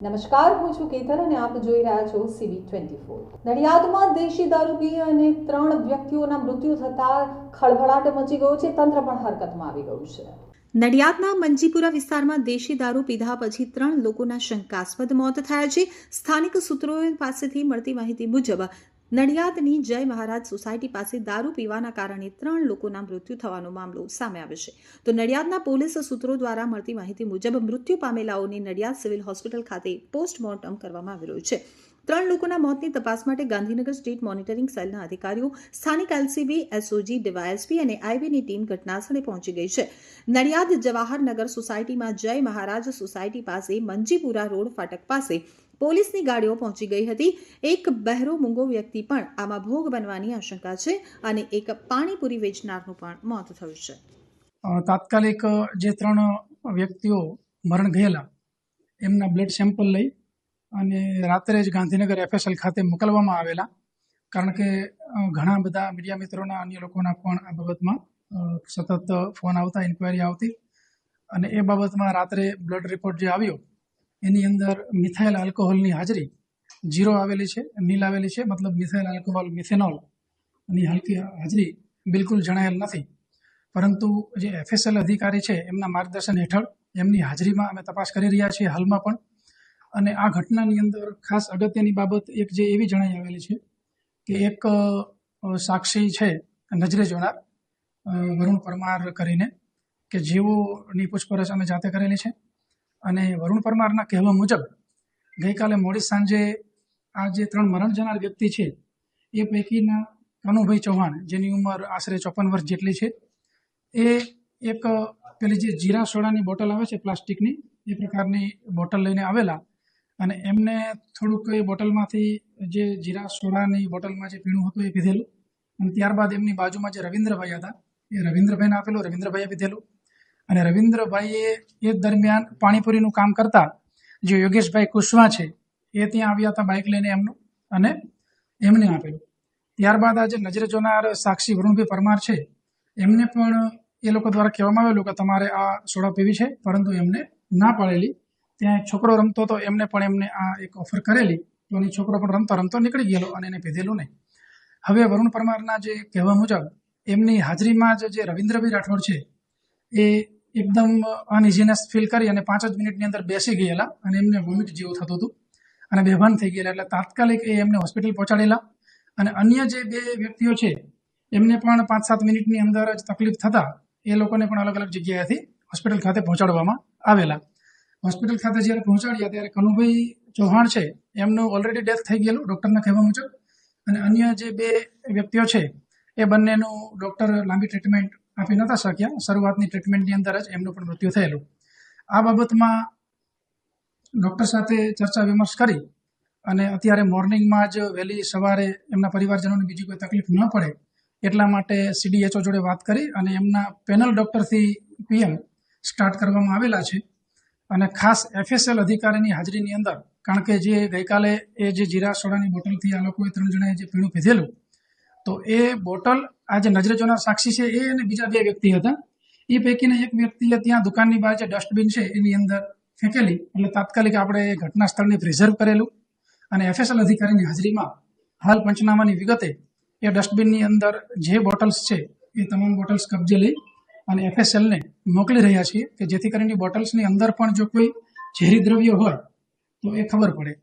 નમસ્કાર, હું છું કેતન અને આપ જોઈ રહ્યા છો સીબી ટ્વેન્ટી ફોર નડિયાદમાં દેશી દારૂ અને ત્રણ વ્યક્તિઓના મૃત્યુ થતા ખળભળાટ મચી ગયો છે. તંત્ર પણ હરકતમાં આવી ગયું છે. નડિયાદના મંજીપુરા વિસ્તારમાં દેશી દારૂ પીધા પછી ત્રણ લોકોના શંકાસ્પદ મોત થયા છે. સ્થાનિક સૂત્રો પાસેથી મળતી માહિતી મુજબ નડિયાદની જય મહારાજ સોસાયટી પાસે દારૂ પીવાના કારણે ત્રણ લોકોના મૃત્યુ થવાનો મામલો સામે આવ્યો છે. તો નડિયાદના પોલીસ સૂત્રો દ્વારા મળતી માહિતી મુજબ મૃત્યુ પામેલાઓની નડિયાદ સિવિલ હોસ્પિટલ ખાતે પોસ્ટમોર્ટમ કરવામાં આવી રહ્યું છે. ત્રણ લોકોના મોતની તપાસ માટે ગાંધીનગર સ્ટેટ મોનિટરિંગ સેલના અધિકારીઓ, સ્થાનિક એલસીબી, એસઓજી, ડીવાયએસપી અને આઈબીની ટીમ ઘટનાસ્થળે પહોંચી ગઈ છે. નડિયાદ જવાહરનગર સોસાયટીમાં જય મહારાજ સોસાયટી પાસે મંજીપુરા રોડ ફાટક પાસે પોલીસની ગાડીઓ પહોંચી ગઈ હતી. એક બહેરો મૂંગો વ્યક્તિ પણ આમાં ભોગ બનવાની આશંકા છે અને એક પાણીપુરી વેચનારનું પણ મોત થયું છે. તાત્કાલિક જે ત્રણ વ્યક્તિઓ મરણ ગયેલા, એમના બ્લડ સેમ્પલ લઈ અને રાત્રે જ ગાંધીનગર એફએસએલ ખાતે મોકલવામાં આવેલા. કારણ કે ઘણા બધા મીડિયા મિત્રોના, અન્ય લોકોના પણ આ બાબતમાં સતત ફોન આવતા, ઇન્ક્વાયરી આવતી. અને એ બાબતમાં રાત્રે બ્લડ રિપોર્ટ જે આવ્યો, એની અંદર મિથાઇલ આલ્કોહોલની હાજરી જીરો આવેલી છે, નીલ આવેલી છે. મતલબ મિથાઇલ આલ્કોહોલ મિથેનોલની હલકી હાજરી બિલકુલ જણાયેલ નથી. પરંતુ જે એફએસએલ અધિકારી છે, એમના માર્ગદર્શન હેઠળ એમની હાજરીમાં અમે તપાસ કરી રહ્યા છીએ, હાલમાં પણ. અને આ ઘટનાની અંદર ખાસ અગત્યની બાબત એક જે એવી જણાઈ આવેલી છે કે એક સાક્ષી છે, નજરે જોનાર વરુણ પરમાર કરીને, કે જેઓની પૂછપરછ અમે જાતે કરેલી છે. અને વરુણ પરમારના કહેવા મુજબ ગઈકાલે મોડી સાંજે આ જે ત્રણ મરણ જનાર વ્યક્તિ છે, એ પૈકીના કનુભાઈ ચૌહાણ, જેની ઉંમર આશરે ચોપન વર્ષ જેટલી છે, એ એક, પેલી જે જીરા સોડાની બોટલ આવે છે પ્લાસ્ટિકની, એ પ્રકારની બોટલ લઈને આવેલા અને એમને થોડુંક એ બોટલમાંથી જે જીરા સોડાની બોટલમાં જે પીણું હતું એ પીધેલું. અને ત્યારબાદ એમની બાજુમાં જે રવિન્દ્રભાઈ હતા, એ રવિન્દ્રભાઈને આપેલું, રવિન્દ્રભાઈએ પીધેલું. અને રવિન્દ્રભાઈએ એ દરમિયાન પાણીપુરીનું કામ કરતા જે યોગેશભાઈ કુશવા છે, એ ત્યાં આવ્યા હતા બાઇક લઈને એમનું અને એમને આપેલું. ત્યારબાદ આજે નજરે જોનાર સાક્ષી વરુણભાઈ પરમાર છે, એમને પણ એ લોકો દ્વારા કહેવામાં આવેલું કે તમારે આ સોડા પીવી છે, પરંતુ એમને ના પાડેલી ત્યાં છોકરો રમતો હતો, એમને પણ એમને આ એક ઓફર કરેલી. તો એ છોકરો પણ રમતો રમતો નીકળી ગયેલો અને એને પીધેલું નહીં. હવે વરુણ પરમારના જે કહેવા મુજબ, એમની હાજરીમાં જ જે રવિન્દ્રભાઈ રાઠોડ છે, એ એકદમ અનઇઝીનેસ ફીલ કરી અને પાંચ જ મિનિટની અંદર બેસી ગયેલા અને એમને વોમિટ જેવું થતું હતું. અને બેભાન થઈ ગયેલા, એટલે તાત્કાલિક એ એમને હોસ્પિટલ પહોંચાડેલા. અને અન્ય જે બે વ્યક્તિઓ છે, એમને પણ પાંચ સાત મિનિટની અંદર જ તકલીફ થતા, એ લોકોને પણ અલગ અલગ જગ્યાએથી હોસ્પિટલ ખાતે પહોંચાડવામાં આવેલા. હોસ્પિટલ ખાતે જ્યારે પહોંચાડ્યા ત્યારે કનુભાઈ ચૌહાણ છે, એમનું ઓલરેડી ડેથ થઈ ગયેલું ડૉક્ટરના કહેવા મુજબ. અને અન્ય જે બે વ્યક્તિઓ છે, એ બંનેનું ડૉક્ટર લાંબી ટ્રીટમેન્ટ આપી નતા શક્યા. શરૂઆતની ટ્રીટમેન્ટની અંદર જ એમનું પણ મૃત્યુ થયેલું. આ બાબતમાં ડૉક્ટર સાથે ચર્ચા વિમર્શ કરી અને અત્યારે મોર્નિંગમાં જ વહેલી સવારે એમના પરિવારજનોને બીજી કોઈ તકલીફ ન પડે એટલા માટે સીડીએચઓ જોડે વાત કરી અને એમના પેનલ ડૉક્ટરથી પીએમ સ્ટાર્ટ કરવામાં આવેલા છે. અને ખાસ એફએસએલ અધિકારીની હાજરીની અંદર, કારણ કે જે ગઈકાલે એ જે જીરા સોડાની બોટલથી આ લોકોએ ત્રણ જણાએ જે પીણું પીધેલું, તો એ બોટલ આ જે નજરે જોનાર સાક્ષી છે એ અને બીજા બે વ્યક્તિ હતા. એ પૈકીના એક વ્યક્તિએ ત્યાં દુકાનની બહાર જે ડસ્ટબિન છે એની અંદર ફેંકેલી, એટલે તાત્કાલિક આપણે એ ઘટના સ્થળને પ્રિઝર્વ કરેલું અને એફએસએલ અધિકારીની હાજરીમાં હાલ પંચનામાની વિગતે એ ડસ્ટબિનની અંદર જે બોટલ્સ છે એ તમામ બોટલ્સ કબજે લઈ અને એફએસએલને મોકલી રહ્યા છીએ કે જેથી કરીને બોટલ્સની અંદર પણ જો કોઈ ઝેરી દ્રવ્ય હોય તો એ ખબર પડે.